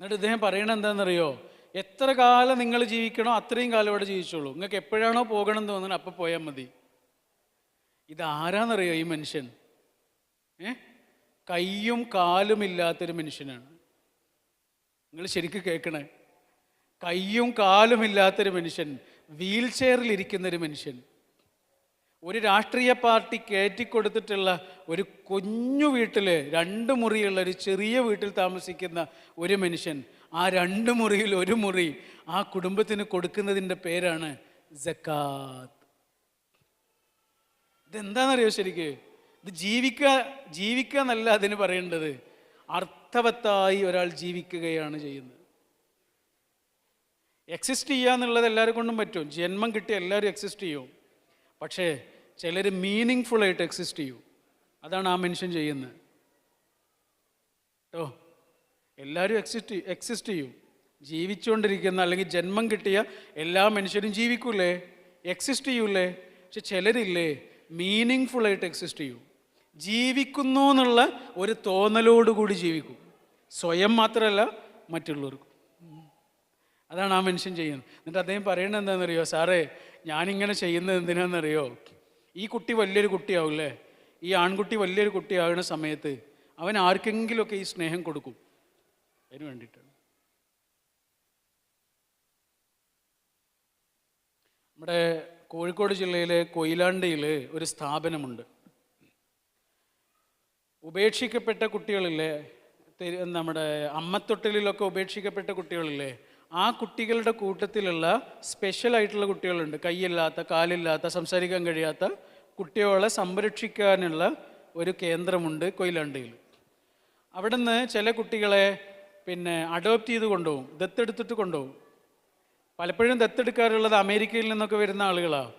എന്നിട്ട് ഇദ്ദേഹം പറയണത് എന്താണെന്നറിയോ? എത്ര കാലം നിങ്ങൾ ജീവിക്കണോ അത്രയും കാലം ഇവിടെ ജീവിച്ചോളൂ. നിങ്ങൾക്ക് എപ്പോഴാണോ പോകണം എന്ന് തോന്നുന്നത് അപ്പം പോയാൽ മതി. ഇതാരാന്നറിയോ ഈ മനുഷ്യൻ? ഏ? കൈയും കാലും ഇല്ലാത്തൊരു മനുഷ്യനാണ്. നിങ്ങൾ ശരിക്കും കേൾക്കണേ. കൈയും കാലും ഇല്ലാത്തൊരു മനുഷ്യൻ വീൽ ഒരു മനുഷ്യൻ. ഒരു രാഷ്ട്രീയ പാർട്ടി കയറ്റിക്കൊടുത്തിട്ടുള്ള ഒരു കുഞ്ഞു വീട്ടിൽ രണ്ട് മുറിയുള്ള ഒരു ചെറിയ വീട്ടിൽ താമസിക്കുന്ന ഒരു മനുഷ്യൻ ആ രണ്ട് മുറിയിൽ ഒരു മുറി ആ കുടുംബത്തിന് കൊടുക്കുന്നതിന്റെ പേരാണ് ജക്കാത്ത് ഇതെന്താണെന്നറിയോ ശരിക്ക്? ഇത് ജീവിക്കുക ജീവിക്കുക എന്നല്ല അതിന് പറയേണ്ടത്. അർത്ഥവത്തായി ഒരാൾ ജീവിക്കുകയാണ് ചെയ്യുന്നത്. എക്സിസ്റ്റ് ചെയ്യുക എന്നുള്ളത് എല്ലാവരും കൊണ്ടും പറ്റും. ജന്മം കിട്ടിയ എല്ലാവരും എക്സിസ്റ്റ് ചെയ്യും. പക്ഷേ ചിലർ മീനിങ് ഫുള്ളായിട്ട് എക്സിസ്റ്റ് ചെയ്യൂ. അതാണ് ആ മെൻഷൻ ചെയ്യുന്നത്. കേട്ടോ എല്ലാവരും എക്സിസ്റ്റ് എക്സിസ്റ്റ് ചെയ്യും. ജീവിച്ചുകൊണ്ടിരിക്കുന്ന അല്ലെങ്കിൽ ജന്മം കിട്ടിയ എല്ലാ മനുഷ്യരും ജീവിക്കൂലേ? എക്സിസ്റ്റ് ചെയ്യൂലേ? പക്ഷെ ചിലരില്ലേ മീനിങ് ഫുള്ളായിട്ട് എക്സിസ്റ്റ് ചെയ്യൂ. ജീവിക്കുന്നു എന്നുള്ള ഒരു തോന്നലോടുകൂടി ജീവിക്കും. സ്വയം മാത്രമല്ല മറ്റുള്ളവർക്കും. അതാണ് ആ മനുഷ്യൻ ചെയ്യുന്നത്. എന്നിട്ട് അദ്ദേഹം പറയുന്നത് എന്താണെന്നറിയോ? സാറേ ഞാനിങ്ങനെ ചെയ്യുന്നത് എന്തിനാണെന്നറിയോ? ഈ കുട്ടി വലിയൊരു കുട്ടിയാവില്ലേ? ഈ ആൺകുട്ടി വലിയൊരു കുട്ടിയാകുന്ന സമയത്ത് അവൻ ആർക്കെങ്കിലുമൊക്കെ ഈ സ്നേഹം കൊടുക്കും. അതിന് വേണ്ടിയിട്ടാണ്. നമ്മുടെ കോഴിക്കോട് ജില്ലയിലെ കൊയിലാണ്ടിയിൽ ഒരു സ്ഥാപനമുണ്ട്. ഉപേക്ഷിക്കപ്പെട്ട കുട്ടികളില്ലേ നമ്മുടെ അമ്മത്തൊട്ടിലൊക്കെ ഉപേക്ഷിക്കപ്പെട്ട കുട്ടികളില്ലേ ആ കുട്ടികളുടെ കൂട്ടത്തിലുള്ള സ്പെഷ്യൽ ആയിട്ടുള്ള കുട്ടികളുണ്ട്. കൈയില്ലാത്ത കാലില്ലാത്ത സംസാരിക്കാൻ കഴിയാത്ത കുട്ടികളെ സംരക്ഷിക്കാനുള്ള ഒരു കേന്ദ്രമുണ്ട് കൊയിലാണ്ടിയിൽ. അവിടെ നിന്ന് ചില കുട്ടികളെ പിന്നെ അഡോപ്റ്റ് ചെയ്ത് കൊണ്ടുപോകും. ദത്തെടുത്തിട്ട് കൊണ്ടുപോകും. പലപ്പോഴും ദത്തെടുക്കാറുള്ളത് അമേരിക്കയിൽ നിന്നൊക്കെ വരുന്ന ആളുകളാണ്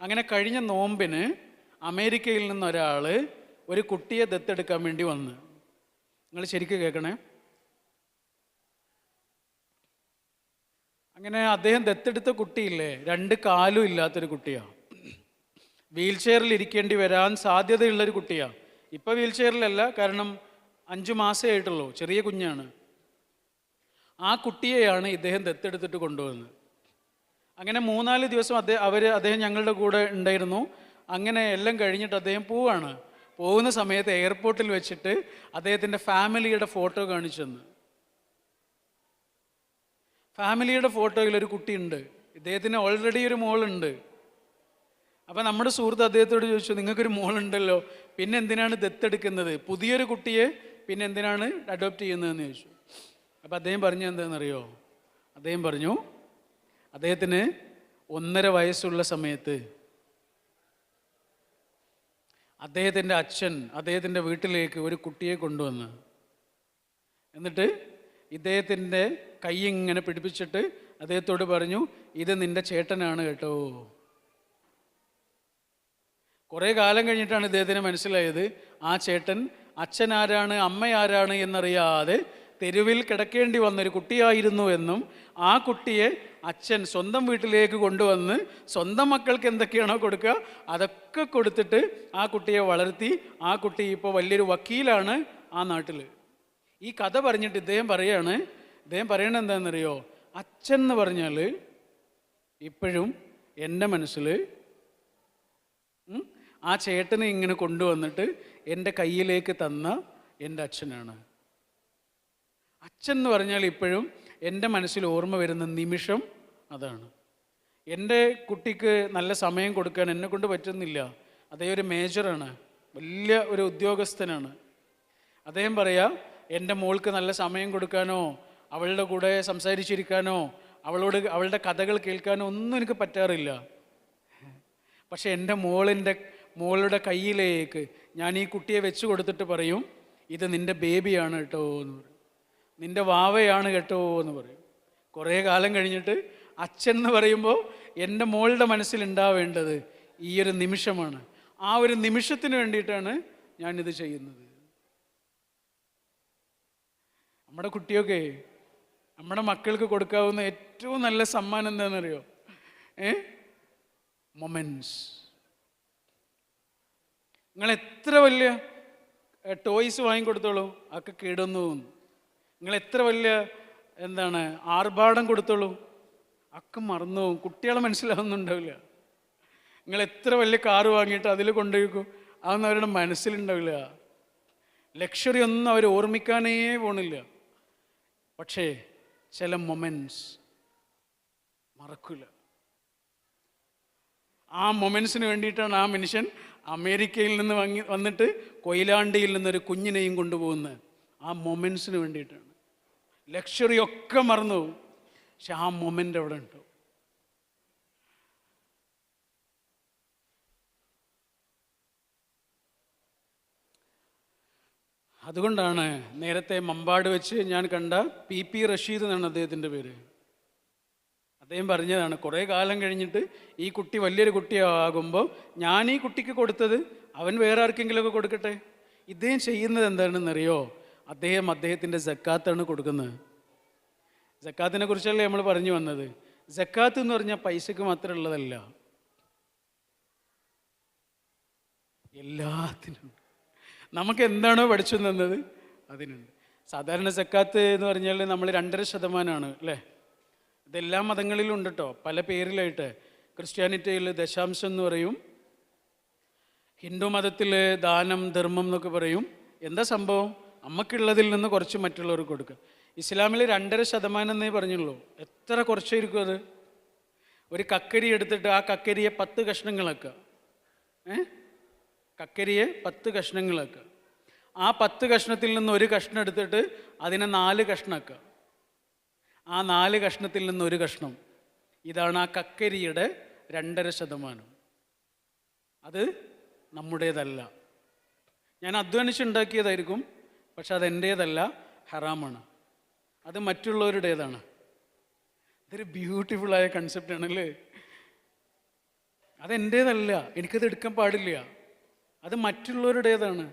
അങ്ങനെ കഴിഞ്ഞ നോമ്പിന് അമേരിക്കയിൽ നിന്നൊരാൾ ഒരു കുട്ടിയെ ദത്തെടുക്കാൻ വേണ്ടി വന്ന്. നിങ്ങൾ ശരിക്കും കേൾക്കണേ? അങ്ങനെ അദ്ദേഹം ദത്തെടുത്ത കുട്ടിയില്ലേ? രണ്ട് കാലും ഇല്ലാത്തൊരു കുട്ടിയാണ് വീൽ ചെയറിൽ ഇരിക്കേണ്ടി വരാൻ സാധ്യതയുള്ളൊരു കുട്ടിയാണ് ഇപ്പോൾ വീൽ ചെയറിലല്ല കാരണം അഞ്ചു മാസമേ ആയിട്ടുള്ളൂ ചെറിയ കുഞ്ഞാണ്. ആ കുട്ടിയെയാണ് ഇദ്ദേഹം ദത്തെടുത്തിട്ട് കൊണ്ടുവന്നത്. അങ്ങനെ മൂന്നാൽ ദിവസം അദ്ദേഹം അവർ അദ്ദേഹം ഞങ്ങളുടെ കൂടെ ഉണ്ടായിരുന്നു. അങ്ങനെ എല്ലാം കഴിഞ്ഞിട്ട് അദ്ദേഹം പോവാണ്. പോകുന്ന സമയത്ത് എയർപോർട്ടിൽ വെച്ചിട്ട് അദ്ദേഹത്തിന്റെ ഫാമിലിയുടെ ഫോട്ടോ കാണിച്ചു തന്നു. ഫാമിലിയുടെ ഫോട്ടോയിൽ ഒരു കുട്ടിയുണ്ട്. ഇദ്ദേഹത്തിന് ഓൾറെഡി ഒരു മോളുണ്ട്. അപ്പം നമ്മുടെ സുഹൃത്ത് അദ്ദേഹത്തോട് ചോദിച്ചു നിങ്ങൾക്കൊരു മോളുണ്ടല്ലോ പിന്നെ എന്തിനാണ് ദത്തെടുക്കുന്നത് പുതിയൊരു കുട്ടിയെ പിന്നെ എന്തിനാണ് അഡോപ്റ്റ് ചെയ്യുന്നതെന്ന് ചോദിച്ചു. അപ്പം അദ്ദേഹം പറഞ്ഞു എന്താണെന്നറിയോ? അദ്ദേഹം പറഞ്ഞു അദ്ദേഹത്തിന് ഒന്നര വയസ്സുള്ള സമയത്ത് അദ്ദേഹത്തിന്റെ അച്ഛൻ അദ്ദേഹത്തിന്റെ വീട്ടിലേക്ക് ഒരു കുട്ടിയെ കൊണ്ടുവന്ന്. എന്നിട്ട് ഇദ്ദേഹത്തിന്റെ കൈ ഇങ്ങനെ പിടിപ്പിച്ചിട്ട് അദ്ദേഹത്തോട് പറഞ്ഞു ഇത് നിന്റെ ചേട്ടനാണ് കേട്ടോ. കുറേ കാലം കഴിഞ്ഞിട്ടാണ് ഇദ്ദേഹത്തിന് മനസ്സിലായത് ആ ചേട്ടൻ അച്ഛൻ ആരാണ് അമ്മ ആരാണ് എന്നറിയാതെ തെരുവിൽ കിടക്കേണ്ടി വന്നൊരു കുട്ടിയായിരുന്നു എന്നും ആ കുട്ടിയെ അച്ഛൻ സ്വന്തം വീട്ടിലേക്ക് കൊണ്ടുവന്ന് സ്വന്തം മക്കൾക്ക് എന്തൊക്കെയാണോ കൊടുക്കുക അതൊക്കെ കൊടുത്തിട്ട് ആ കുട്ടിയെ വളർത്തി ആ കുട്ടി ഇപ്പോൾ വലിയൊരു വക്കീലാണ് ആ നാട്ടിൽ ഈ കഥ പറഞ്ഞിട്ട് ഇദ്ദേഹം പറയാണ് ഇദ്ദേഹം പറയണത് എന്താണെന്നറിയോ? അച്ഛൻ എന്ന് പറഞ്ഞാൽ ഇപ്പോഴും എന്റെ മനസ്സിൽ ആ ചേട്ടനെ ഇങ്ങനെ കൊണ്ടുവന്നിട്ട് എന്റെ കയ്യിലേക്ക് തന്ന എന്റെ അച്ഛനാണ്. അച്ഛൻ എന്ന് പറഞ്ഞാൽ ഇപ്പോഴും എന്റെ മനസ്സിൽ ഓർമ്മ വരുന്ന നിമിഷം അതാണ്. എന്റെ കുട്ടിക്ക് നല്ല സമയം കൊടുക്കാൻ എന്നെ കൊണ്ട് പറ്റുന്നില്ല. അദ്ദേഹം ഒരു മേജറാണ് വലിയ ഒരു ഉദ്യോഗസ്ഥനാണ്. അദ്ദേഹം പറയാ എന്റെ മോൾക്ക് നല്ല സമയം കൊടുക്കാനോ അവളുടെ കൂടെ സംസാരിച്ചിരിക്കാനോ അവളോട് അവളുടെ കഥകൾ കേൾക്കാനോ ഒന്നും എനിക്ക് പറ്റാറില്ല. പക്ഷെ എന്റെ മോളിന്റെ മോളുടെ കയ്യിലേക്ക് ഞാൻ ഈ കുട്ടിയെ വെച്ച് കൊടുത്തിട്ട് പറയും ഇത് നിന്റെ ബേബിയാണ് കേട്ടോ എന്ന് പറയും. നിന്റെ വാവയാണ് കേട്ടോ എന്ന് പറയും. കുറേ കാലം കഴിഞ്ഞിട്ട് അച്ഛൻ എന്ന് പറയുമ്പോൾ എന്റെ മോളുടെ മനസ്സിലുണ്ടാവേണ്ടത് ഈ ഒരു നിമിഷമാണ്. ആ ഒരു നിമിഷത്തിന് വേണ്ടിയിട്ടാണ് ഞാനിത് ചെയ്യുന്നത്. നമ്മുടെ കുട്ടിയൊക്കെ നമ്മുടെ മക്കൾക്ക് കൊടുക്കാവുന്ന ഏറ്റവും നല്ല സമ്മാനം എന്താണെന്നറിയോ? ഏ? മൊമെൻസ് നിങ്ങൾ എത്ര വലിയ ടോയ്സ് വാങ്ങിക്കൊടുത്തോളൂ അതൊക്കെ കേടുന്നു നിങ്ങൾ എത്ര വലിയ എന്താണ് ആർഭാടം കൊടുത്തോളൂ ഒക്കെ മറന്നു പോകും. കുട്ടികളെ മനസ്സിലാവുന്നുണ്ടാവില്ല. നിങ്ങൾ എത്ര വലിയ കാറ് വാങ്ങിയിട്ട് അതിൽ കൊണ്ടുപോയിക്കും അതൊന്നും അവരുടെ മനസ്സിലുണ്ടാവില്ല. ലക്ഷറി ഒന്നും അവർ ഓർമ്മിക്കാനേ പോണില്ല. പക്ഷേ ചില മൊമെന്റ്സ് മറക്കില്ല. ആ മൊമെൻസിന് വേണ്ടിയിട്ടാണ് ആ മനുഷ്യൻ അമേരിക്കയിൽ നിന്ന് വാങ്ങി വന്നിട്ട് കൊയിലാണ്ടിയിൽ നിന്നൊരു കുഞ്ഞിനെയും കൊണ്ടുപോകുന്നത്. ആ മൊമെൻസിന് വേണ്ടിയിട്ടാണ്. ലക്ഷറി ഒക്കെ മറന്നു പോകും പക്ഷെ ആ മൊമെന്റ് അവിടെ ഉണ്ട്. അതുകൊണ്ടാണ് നേരത്തെ മമ്പാട് വെച്ച് ഞാൻ കണ്ട പി പി റഷീദ് എന്നാണ് അദ്ദേഹത്തിന്റെ പേര്. അദ്ദേഹം പറഞ്ഞതാണ് കുറേ കാലം കഴിഞ്ഞിട്ട് ഈ കുട്ടി വലിയൊരു കുട്ടിയാകുമ്പോൾ ഞാൻ ഈ കുട്ടിക്ക് കൊടുത്തത് അവൻ വേറെ ആർക്കെങ്കിലുമൊക്കെ കൊടുക്കട്ടെ? ഇദ്ദേഹം ചെയ്യുന്നത് എന്താണെന്നറിയോ? അദ്ദേഹം അദ്ദേഹത്തിന്റെ ജക്കാത്താണ് കൊടുക്കുന്നത്. ജക്കാത്തിനെ കുറിച്ചല്ലേ നമ്മൾ പറഞ്ഞു വന്നത്? ജക്കാത്ത് എന്ന് പറഞ്ഞാൽ പൈസക്ക് മാത്രം ഉള്ളതല്ല എല്ലാത്തിനും. നമുക്ക് എന്താണോ പഠിച്ചു തന്നത്? അതിനുണ്ട്. സാധാരണ സക്കാത്ത് എന്ന് പറഞ്ഞാൽ നമ്മൾ രണ്ടര ശതമാനമാണ് അല്ലേ? ഇതെല്ലാ മതങ്ങളിലും ഉണ്ട് കേട്ടോ പല പേരിലായിട്ട്. ക്രിസ്ത്യാനിറ്റിയിൽ ദശാംശം എന്ന് പറയും. ഹിന്ദു മതത്തിൽ ദാനം ധർമ്മം എന്നൊക്കെ പറയും. എന്താ സംഭവം? നമുക്കുള്ളതിൽ നിന്ന് കുറച്ച് മറ്റുള്ളവർക്ക് കൊടുക്കുക. ഇസ്ലാമിൽ രണ്ടര ശതമാനം എന്നേ പറഞ്ഞുള്ളൂ. എത്ര കുറച്ചായിരിക്കും അത്? ഒരു കക്കരി എടുത്തിട്ട് ആ കക്കരിയെ പത്ത് കഷ്ണങ്ങളാക്കുക. ഏ? കക്കരിയെ പത്ത് കഷ്ണങ്ങളാക്കുക ആ പത്ത് കഷ്ണത്തിൽ നിന്ന് ഒരു കഷ്ണം എടുത്തിട്ട് അതിനെ നാല് കഷ്ണമാക്കുക ആ നാല് കഷ്ണത്തിൽ നിന്ന് ഒരു കഷ്ണം. ഇതാണ് ആ കക്കരിയുടെ രണ്ടര ശതമാനം. അത് നമ്മുടേതല്ല. ഞാൻ അധ്വാനിച്ചുണ്ടാക്കിയതായിരിക്കും പക്ഷെ അതെന്റേതല്ല ഹറാമാണ്. അത് മറ്റുള്ളവരുടേതാണ്. ഇതൊരു ബ്യൂട്ടിഫുള്ളായ കൺസെപ്റ്റ് ആണല്ലേ? അതെന്റേതല്ല എനിക്കത് എടുക്കാൻ പാടില്ല. അത് മറ്റുള്ളവരുടേതാണ്.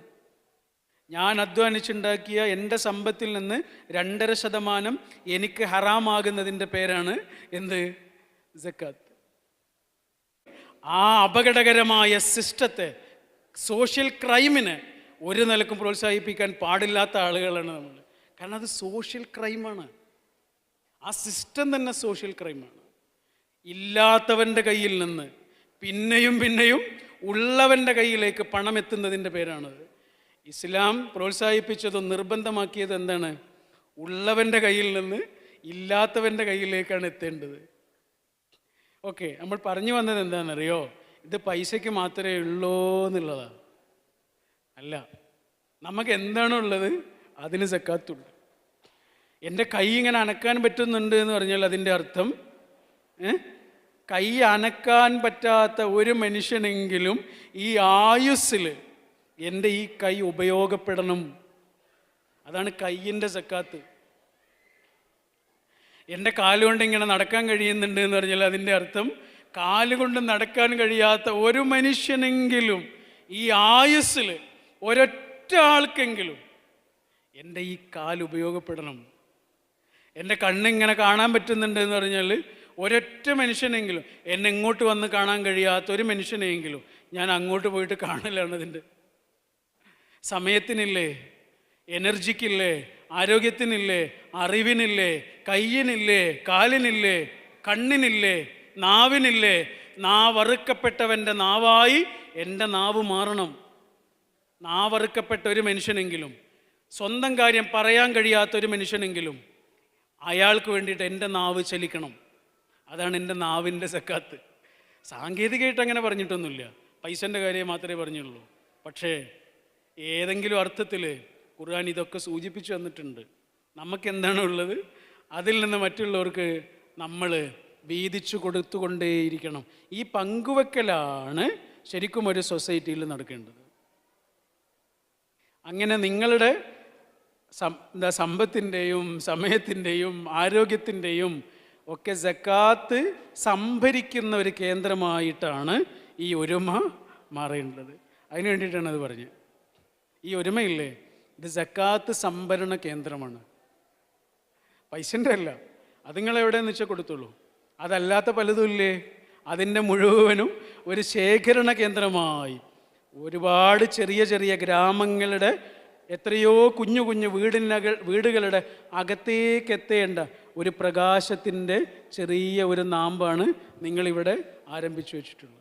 ഞാൻ അധ്വാനിച്ചുണ്ടാക്കിയ എന്റെ സമ്പത്തിൽ നിന്ന് രണ്ടര ശതമാനം എനിക്ക് ഹറാമാകുന്നതിന്റെ പേരാണ് എന്ത്? ജക്കാത്ത് ആ അപകടകരമായ സിസ്റ്റത്തെ സോഷ്യൽ ക്രൈമിനെ ഒരു നിലക്കും പ്രോത്സാഹിപ്പിക്കാൻ പാടില്ലാത്ത ആളുകളാണ് നമ്മൾ. കാരണം അത് സോഷ്യൽ ക്രൈമാണ്. ആ സിസ്റ്റം തന്നെ സോഷ്യൽ ക്രൈമാണ്. ഇല്ലാത്തവന്റെ കയ്യിൽ നിന്ന് പിന്നെയും പിന്നെയും ഉള്ളവന്റെ കയ്യിലേക്ക് പണം എത്തുന്നതിന്റെ പേരാണത് ഇസ്ലാം പ്രോത്സാഹിപ്പിച്ചതും നിർബന്ധമാക്കിയത് എന്താണ്? ഉള്ളവന്റെ കയ്യിൽ നിന്ന് ഇല്ലാത്തവന്റെ കയ്യിലേക്കാണ് എത്തേണ്ടത്. ഓക്കെ നമ്മൾ പറഞ്ഞു വന്നത് എന്താണെന്നറിയോ? ഇത് പൈസയ്ക്ക് മാത്രമേ ഉള്ളൂ എന്നുള്ളതാണ്. അല്ല നമുക്ക് എന്താണോ ഉള്ളത്? അതിന് സക്കാത്തുണ്ട് എന്റെ കൈ ഇങ്ങനെ അനക്കാൻ പറ്റുന്നുണ്ട് എന്ന് പറഞ്ഞാൽ അതിന്റെ അർത്ഥം ഏ? കൈ അനക്കാൻ പറ്റാത്ത ഒരു മനുഷ്യനെങ്കിലും ഈ ആയുസ്സിൽ എന്റെ ഈ കൈ ഉപയോഗപ്പെടണം. അതാണ് കയ്യിന്റെ സക്കാത്ത്. എന്റെ കാലുകൊണ്ട് ഇങ്ങനെ നടക്കാൻ കഴിയുന്നുണ്ട് എന്ന് പറഞ്ഞാൽ അതിന്റെ അർത്ഥം കാലുകൊണ്ട് നടക്കാൻ കഴിയാത്ത ഒരു മനുഷ്യനെങ്കിലും ഈ ആയുസ്സിൽ ഒരൊറ്റ ആൾക്കെങ്കിലും എന്റെ ഈ കാൽ ഉപയോഗപ്പെടണം. എന്റെ കണ്ണിങ്ങനെ കാണാൻ പറ്റുന്നുണ്ട് എന്ന് പറഞ്ഞാൽ ഒരൊറ്റ മനുഷ്യനെങ്കിലും എന്നെ ഇങ്ങോട്ട് വന്ന് കാണാൻ കഴിയാത്ത ഒരു മനുഷ്യനെങ്കിലും ഞാൻ അങ്ങോട്ട് പോയിട്ട് കാണലാണ് അതിന്റെ. സമയത്തിനില്ലേ എനർജിക്കില്ലേ ആരോഗ്യത്തിനില്ലേ അറിവിനില്ലേ കയ്യിനില്ലേ കാലിനില്ലേ കണ്ണിനില്ലേ നാവിനില്ലേ നാവറുക്കപ്പെട്ടവന്റെ നാവായി എന്റെ നാവ് മാറണം. നാവറുക്കപ്പെട്ട ഒരു മനുഷ്യനെങ്കിലും സ്വന്തം കാര്യം പറയാൻ കഴിയാത്ത ഒരു മനുഷ്യനെങ്കിലും അയാൾക്ക് വേണ്ടിയിട്ട് എന്റെ നാവ് ചലിക്കണം. അതാണ് എന്റെ നാവിന്റെ സക്കാത്ത്. സാങ്കേതികമായിട്ട് അങ്ങനെ പറഞ്ഞിട്ടൊന്നുമില്ല. പൈസന്റെ കാര്യം മാത്രമേ പറഞ്ഞുള്ളൂ. പക്ഷേ ഏതെങ്കിലും അർത്ഥത്തിൽ ഖുർആൻ ഇതൊക്കെ സൂചിപ്പിച്ചു വന്നിട്ടുണ്ട് നമുക്ക് എന്താണ് ഉള്ളത് അതിൽ നിന്ന് മറ്റുള്ളവർക്ക് നമ്മൾ വീതിച്ചു കൊടുത്തുകൊണ്ടേയിരിക്കണം. ഈ പങ്കുവെക്കലാണ് ശരിക്കും ഒരു സൊസൈറ്റിയിൽ നടക്കേണ്ടത്. അങ്ങനെ നിങ്ങളുടെ എന്താ സമ്പത്തിന്റെയും സമയത്തിന്റെയും ആരോഗ്യത്തിന്റെയും ഒക്കെ ജക്കാത്ത് സംഭരിക്കുന്ന ഒരു കേന്ദ്രമായിട്ടാണ് ഈ ഒരുമ മാറേണ്ടത് അതിന് വേണ്ടിയിട്ടാണ് അത് പറഞ്ഞത്. ഈ ഒരുമയില്ലേ? ഇത് ജക്കാത്ത് സംഭരണ കേന്ദ്രമാണ്. പൈസന്റെ അല്ല അത് നിങ്ങൾ എവിടെയെന്ന് വെച്ചാൽ കൊടുത്തുള്ളൂ അതല്ലാത്ത പലതും ഇല്ലേ? അതിന്റെ മുഴുവനും ഒരു ശേഖരണ കേന്ദ്രമായി. ഒരുപാട് ചെറിയ ചെറിയ ഗ്രാമങ്ങളുടെ എത്രയോ കുഞ്ഞു കുഞ്ഞു വീടിനകൾ വീടുകളുടെ അകത്തേക്ക് എത്തേണ്ട ഒരു പ്രകാശത്തിന്റെ ചെറിയ ഒരു നാമ്പാണ് നിങ്ങളിവിടെ ആരംഭിച്ചു വെച്ചിട്ടുള്ളത്.